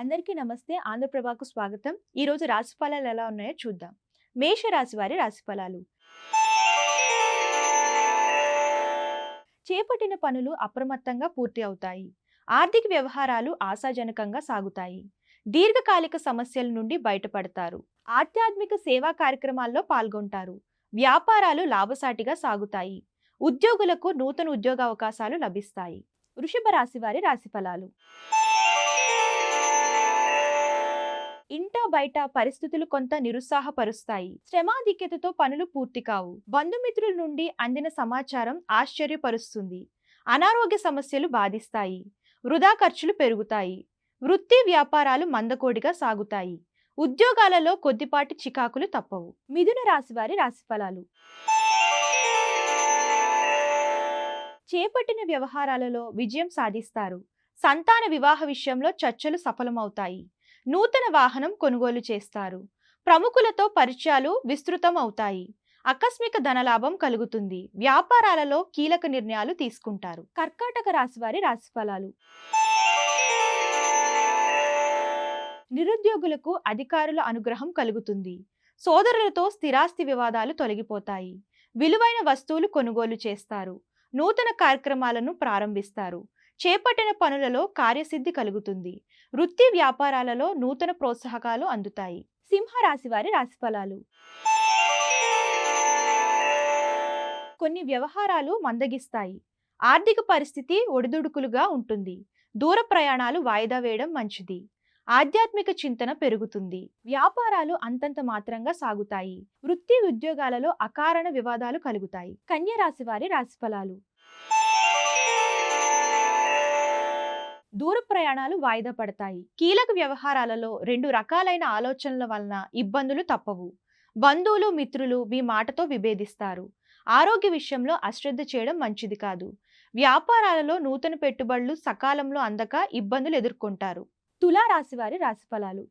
అందరికీ నమస్తే. ఆంధ్రప్రభకు స్వాగతం. ఈ రోజు రాశి ఫలాలు ఎలా ఉన్నాయో చూద్దాం. మేష రాశి వారి రాశి ఫలాలు. చేపట్టిన పనులు అప్రమత్తంగా పూర్తి అవుతాయి. ఆర్థిక వ్యవహారాలు ఆశాజనకంగా సాగుతాయి. దీర్ఘకాలిక సమస్యల నుండి బయటపడతారు. ఆధ్యాత్మిక సేవా కార్యక్రమాల్లో పాల్గొంటారు. వ్యాపారాలు లాభసాటిగా సాగుతాయి. ఉద్యోగులకు నూతన ఉద్యోగ అవకాశాలు లభిస్తాయి. వృషభ రాశి వారి రాశి ఫలాలు. ఇంట బయట పరిస్థితులు కొంత నిరుత్సాహపరుస్తాయి. శ్రమాధిక్యతతో పనులు పూర్తి కావు. బంధుమిత్రుల నుండి అందిన సమాచారం ఆశ్చర్యపరుస్తుంది. అనారోగ్య సమస్యలు బాధిస్తాయి. వృధా ఖర్చులు పెరుగుతాయి. వృత్తి వ్యాపారాలు మందకోడిగా సాగుతాయి. ఉద్యోగాలలో కొద్దిపాటి చికాకులు తప్పవు. మిథున రాశి వారి రాశి ఫలాలు చేపట్టిన వ్యవహారాలలో విజయం సాధిస్తారు. సంతాన వివాహ విషయంలో చర్చలు సఫలమవుతాయి. నూతన వాహనం కొనుగోలు చేస్తారు. ప్రముఖులతో పరిచయాలు విస్తృతం అవుతాయి. ఆకస్మిక ధనలాభం కలుగుతుంది. వ్యాపారాలలో కీలక నిర్ణయాలు తీసుకుంటారు. కర్కాటక రాశివారి వారి రాశి ఫలాలు నిరుద్యోగులకు అధికారుల అనుగ్రహం కలుగుతుంది. సోదరులతో స్థిరాస్తి వివాదాలు తొలగిపోతాయి. విలువైన వస్తువులు కొనుగోలు చేస్తారు. నూతన కార్యక్రమాలను ప్రారంభిస్తారు. చేపట్టిన పనులలో కార్యసిద్ధి కలుగుతుంది. వృత్తి వ్యాపారాలలో నూతన ప్రోత్సాహకాలు అందుతాయి. సింహరాశి వారి రాశిఫలాలు. కొన్ని వ్యవహారాలు మందగిస్తాయి. ఆర్థిక పరిస్థితి ఒడిదుడుకులుగా ఉంటుంది. దూర ప్రయాణాలు వాయిదా వేయడం మంచిది. ఆధ్యాత్మిక చింతన పెరుగుతుంది. వ్యాపారాలు అంతంత మాత్రంగా సాగుతాయి. వృత్తి ఉద్యోగాలలో అకారణ వివాదాలు కలుగుతాయి. కన్యరాశి వారి రాశిఫలాలు. దూర ప్రయాణాలు వాయిదా పడతాయి. కీలక వ్యవహారాలలో రెండు రకాలైన ఆలోచనల వలన ఇబ్బందులు తప్పవు. బంధువులు మిత్రులు మీ మాటతో విభేదిస్తారు. ఆరోగ్య విషయంలో అశ్రద్ధ చేయడం మంచిది కాదు. వ్యాపారాలలో నూతన పెట్టుబడులు సకాలంలో అందక ఇబ్బందులు ఎదుర్కొంటారు. తులా రాశి వారి రాశిఫలాలు.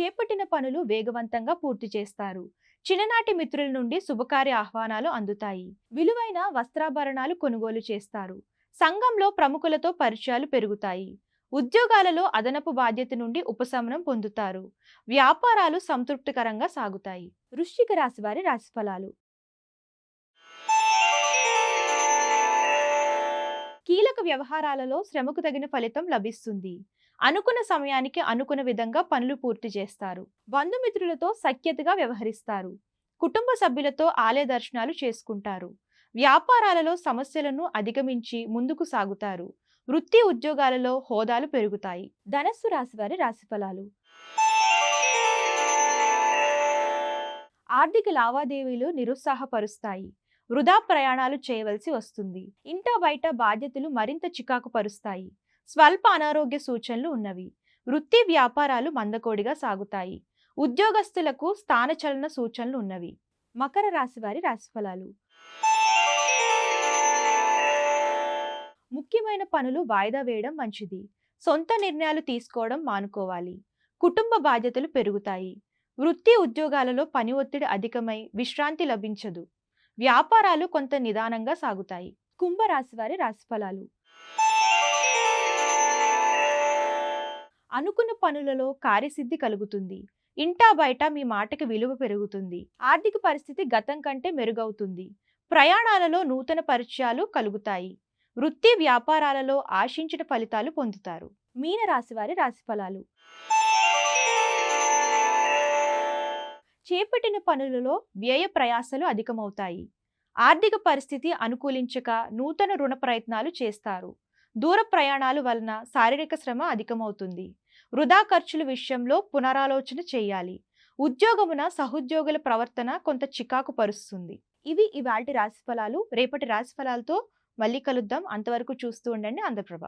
చేపట్టిన పనులు వేగవంతంగా పూర్తి చేస్తారు. చిన్ననాటి మిత్రుల నుండి శుభకార్య ఆహ్వానాలు అందుతాయి. విలువైన వస్త్రాభరణాలు కొనుగోలు చేస్తారు. సంఘంలో ప్రముఖులతో పరిచయాలు పెరుగుతాయి. ఉద్యోగాలలో అదనపు బాధ్యత నుండి ఉపశమనం పొందుతారు. వ్యాపారాలు సంతృప్తికరంగా సాగుతాయి. వృశ్చిక రాశి వారి రాశిఫలాలు. కీలక వ్యవహారాలలో శ్రమకు తగిన ఫలితం లభిస్తుంది. అనుకున్న సమయానికి అనుకున్న విధంగా పనులు పూర్తి చేస్తారు. బంధుమిత్రులతో సఖ్యతగా వ్యవహరిస్తారు. కుటుంబ సభ్యులతో ఆలయ దర్శనాలు చేసుకుంటారు. వ్యాపారాలలో సమస్యలను అధిగమించి ముందుకు సాగుతారు. వృత్తి ఉద్యోగాలలో హోదాలు పెరుగుతాయి. ధనస్సు రాశివారి రాశిఫలాలు ఆర్థిక లావాదేవీలు నిరుత్సాహపరుస్తాయి. వృధా ప్రయాణాలు చేయవలసి వస్తుంది. ఇంట బయట బాధ్యతలు మరింత చికాకు పరుస్తాయి స్వల్ప అనారోగ్య సూచనలు ఉన్నవి. వృత్తి వ్యాపారాలు మందకోడిగా సాగుతాయి. ఉద్యోగస్తులకు స్థానచలన సూచనలు ఉన్నవి. మకర రాశి వారి రాశిఫలాలు. ముఖ్యమైన పనులు వాయిదా వేయడం మంచిది. సొంత నిర్ణయాలు తీసుకోవడం మానుకోవాలి. కుటుంబ బాధ్యతలు పెరుగుతాయి. వృత్తి ఉద్యోగాలలో పని ఒత్తిడి అధికమై విశ్రాంతి లభించదు. వ్యాపారాలు కొంత నిదానంగా సాగుతాయి. కుంభరాశి వారి రాశిఫలాలు. అనుకున్న పనులలో కార్యసిద్ధి కలుగుతుంది. ఇంటా బయట మీ మాటకి విలువ పెరుగుతుంది. ఆర్థిక పరిస్థితి గతం కంటే మెరుగవుతుంది. ప్రయాణాలలో నూతన పరిచయాలు కలుగుతాయి. వృత్తి వ్యాపారాలలో ఆశించిన ఫలితాలు పొందుతారు. మీన రాశి రాశిఫలాలు. చేపట్టిన పనులలో వ్యయ ప్రయాసాలు అధికమవుతాయి. ఆర్థిక పరిస్థితి అనుకూలించక నూతన రుణ ప్రయత్నాలు చేస్తారు. దూర ప్రయాణాలు వలన శారీరక శ్రమ అధికమవుతుంది. వృధా ఖర్చుల విషయంలో పునరాలోచన చేయాలి. ఉద్యోగమున సహోద్యోగుల ప్రవర్తన కొంత చికాకు పరుస్తుంది. ఇవి ఇవాటి రాశిఫలాలు రేపటి రాశిఫలాలతో మళ్ళీ కలుద్దాం. అంతవరకు చూస్తూ ఉండండి. ఆంధ్రప్రభ